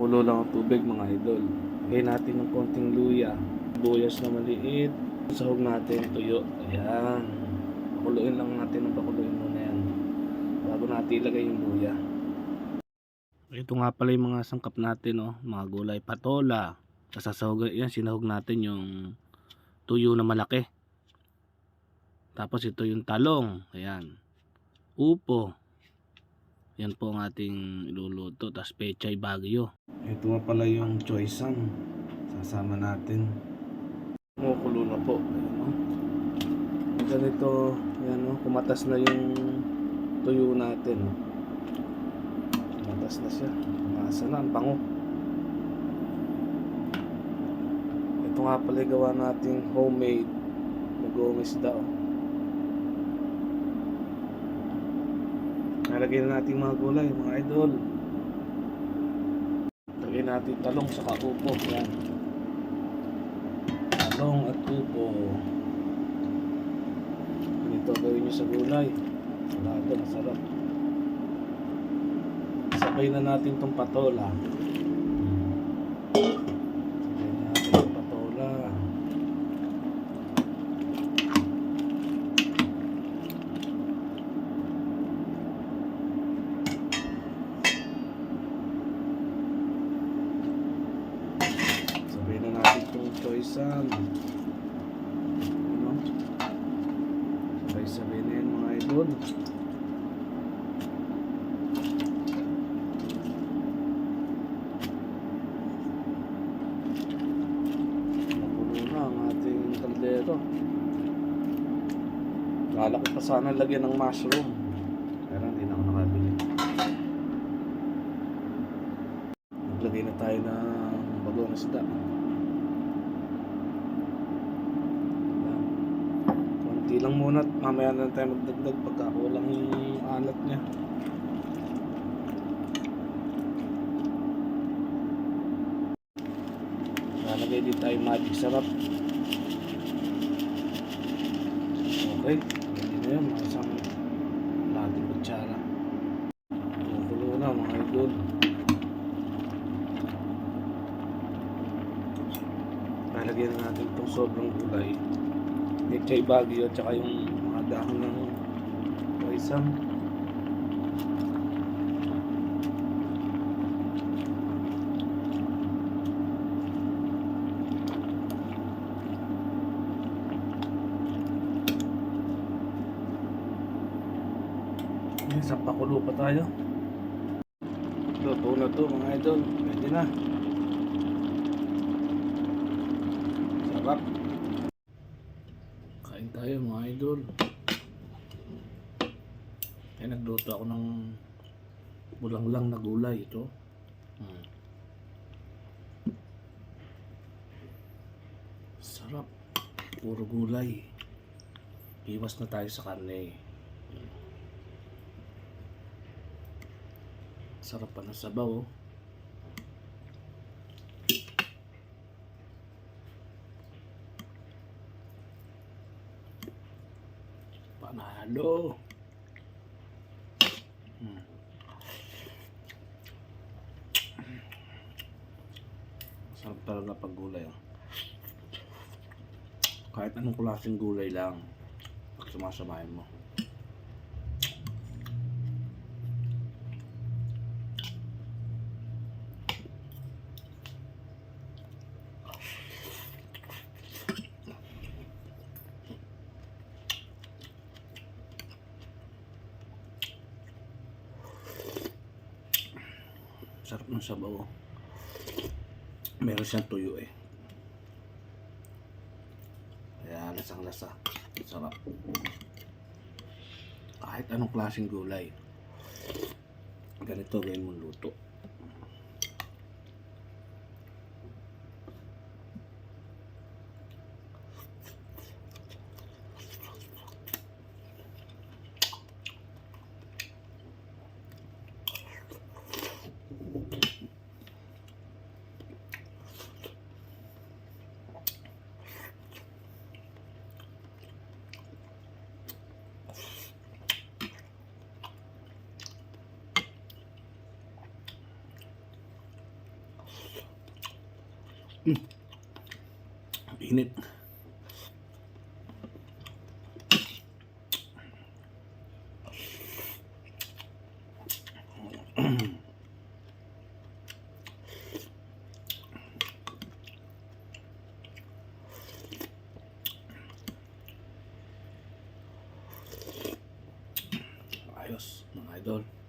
Kulo lang ang tubig mga idol. Lagay natin ng konting luya. Buyas na maliit. Sahog natin tuyo. Ayan. Pakuluin lang natin ang pakuluin muna yan. Bago natin ilagay yung luya. Ito nga pala yung mga sangkap natin, oh. mga gulay patola. Sasahog, yan, sinahog natin yung tuyo na malaki. Tapos ito yung talong. Ayan. Upo. Yan po ang ating iluluto. Tapos pechay bagyo. Ito nga pala yung choisan. Sasama natin. Kumukulo na po. Ayan, oh. Ganito, yan, oh. kumatas na yung tuyo natin. Oh. Kumatas na siya. Masa na, ang bango. Ito nga pala yung gawa nating homemade nag-uumis daw. Nalagay na natin mga gulay, mga idol. Lagay natin talong sa upo. Yan. Talong at upo. Ganito gawin nyo sa gulay. Salado, masarap. Sabay na natin tong patola. Sabay na natin tong patola. Sabay na itong choicean. Ano? Sabay-sabay na yan mga idol. Napuno na ang ating kaldero. Kala ko sana lagyan ng mushroom. Pero hindi na ako nakabili. Naglagay na tayo ng bago na isda. Ayan. Lang muna at mamaya na tayo magdagdag pagka kulang yung alat niya. Lalagay din tayo magic sarap. Okay. Ganyan na yun. Mga isang natin kutsara. Kumukulo na mga idol. Lalagyan na natin itong sobrang gulay. Nechay bagyo at saka yung mga dahon ng paisang. Isang pakulo pa tayo. Luto na to mga idol. Pwede na. Sarap. Idol. Ay nagluto ako ng bulanglang na gulay ito. Hmm. Sarap. Puro gulay. Iwas na tayo sa karne. Sarap pa ng sabaw. Oh. Panalo. Hmm. Sarap talaga pag gulay. Oh. Kahit anong klaseng gulay lang, pag sumasamahin mo. Sarap ng sabaw. oh. Meron siyang tuyo eh. Kaya lasang lasa. Sarap. Kahit anong klaseng gulay. Ganito gawin mong luto. Init. Ayos, mga idol.